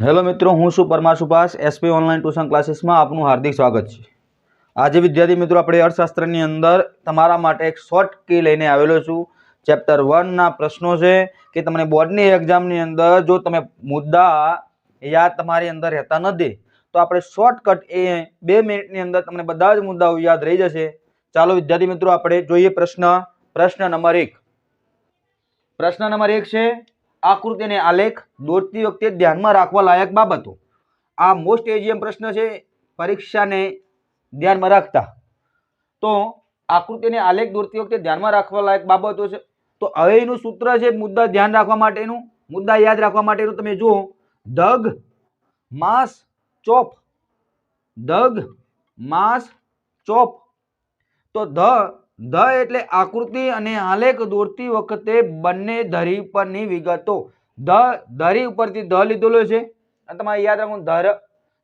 Hello મિત્રો, હું છું Parmar Subhash SP online tuition ક્લાસીસમાં આપનું હાર્દિક સ્વાગત છે. આજે વિદ્યાર્થી મિત્રો, આપણે અર્થશાસ્ત્રની અંદર તમારા માટે એક શોર્ટ કી લઈને આવેલો છું. ચેપ્ટર વનના પ્રશ્નો છે કે તમને બોર્ડની એક્ઝામની અંદર જો તમે મુદ્દા યાદ તમારી અંદર રહેતા નથી, તો આપણે શોર્ટકટ એ બે મિનિટની અંદર તમને બધા જ મુદ્દાઓ યાદ રહી જશે. ચાલો વિદ્યાર્થી મિત્રો, આપણે જોઈએ પ્રશ્ન. પ્રશ્ન નંબર એક. પ્રશ્ન નંબર એક છે આકૃતિ અને આલેખ દોરતી વખતે ધ્યાનમાં રાખવા લાયક બાબતો. આ મોસ્ટ એજીએમ પ્રશ્ન છે, પરીક્ષાને ધ્યાનમાં રાખતા. તો આકૃતિ અને આલેખ દોરતી વખતે ધ્યાનમાં રાખવા લાયક બાબતો છે. તો હવે એનું સૂત્ર છે, મુદ્દા ધ્યાન રાખવા માટેનું. મુદ્દા યાદ રાખવા માટેનું તમે જુઓ. દગ માસ, ચોપ. દગ માસ, ચોપ. તો ધ ધ એટલે આકૃતિ અને આલેખ દોરતી વખતે બંને ધરી પરની વિગતો. ધ ધરી ઉપરથી ધ લીધેલો છે. અને તમારે યાદ રાખવું ધર,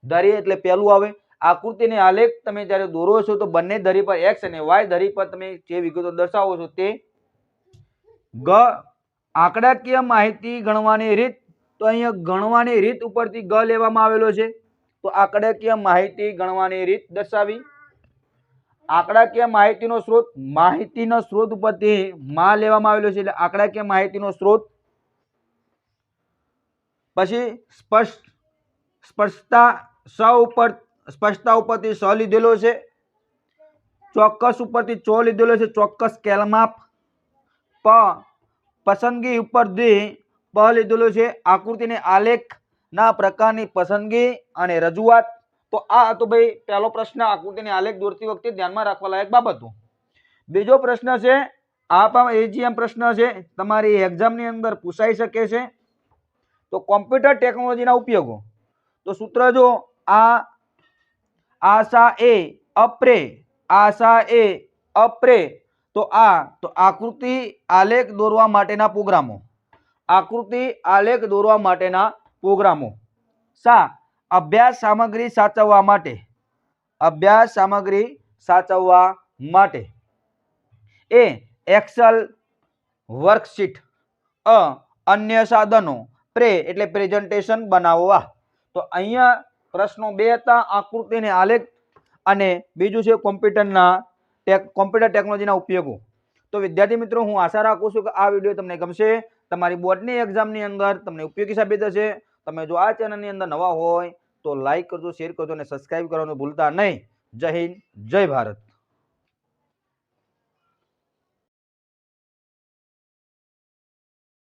ધરી એટલે પહેલું આવે. આકૃતિ અને આલેખ તમે જ્યારે દોરો છો તો બંને ધરી પર એક્સ અને વાય ધરી પર તમે જે વિગતો દર્શાવો છો તે. ગ, આંકડાકીય માહિતી ગણવાની રીત. તો અહીંયા ગણવાની રીત ઉપરથી ગ લેવામાં આવેલો છે. તો આંકડાકીય માહિતી ગણવાની રીત દર્શાવી. આંકડાકીય માહિતીનો સ્ત્રોત માહિતીનો સ્ત્રોત ઉપરથી માં લેવામાં આવેલો છે એટલે આંકડાકીય માહિતીનો સ્ત્રોત પછી સ્પષ્ટ સ્પષ્ટતા સ ઉપર સ્પષ્ટતા ઉપરથી સ લીધેલો છે, ચોક્કસ ઉપરથી ચો લીધેલો છે, ચોક્કસ સ્કેલમાપ પ, પસંદગી ઉપરથી પ લીધેલો છે, આકૃતિને આલેખના પ્રકારની પસંદગી અને રજૂઆત તો આ હતો ભાઈ પહેલો પ્રશ્ન, આકૃતિને આલેખ દોરતી વખતે ધ્યાનમાં રાખવા લાયક બાબતો. બીજો પ્રશ્ન છે, આ પણ એજીએમ પ્રશ્ન છે, તમારી એક્ઝામની અંદર પૂછાઈ શકે છે. તો કોમ્પ્યુટર ટેકનોલોજીના ઉપયોગો. તો સૂત્ર જો, આ, આશા એ, અપ્રે, આશા એ, અપ્રે, તો આ, તો આકૃતિ આલેખ દોરવા માટેના પ્રોગ્રામો. આકૃતિ આલેખ દોરવા માટેના પ્રોગ્રામો. સા અભ્યાસ સામગ્રી સાચવવા માટે. અભ્યાસ સામગ્રી સાચવવા માટે. એ એક્સેલ વર્કશીટ, અ અન્ય સાધનો, પ્રે એટલે પ્રેઝન્ટેશન બનાવવા. તો અહીંયા પ્રશ્નો બે હતા, આકૃતિને આલેખ અને બીજું છે કોમ્પ્યુટરના ટેક, કોમ્પ્યુટર ટેકનોલોજીના ઉપયોગો. તો વિદ્યાર્થી મિત્રો, હું આશા રાખું છું કે આ વીડિયો તમને ગમશે. તમારી બોર્ડની એક્ઝામની અંદર તમને ઉપયોગી સાબિત થશે. તમે જો આ ચેનલની અંદર નવા હોય તો લાઈક કરજો શેર કરજો અને સબસ્ક્રાઈબ કરવાનું ભૂલતા નહીં. જય હિન્દ જય ભારત.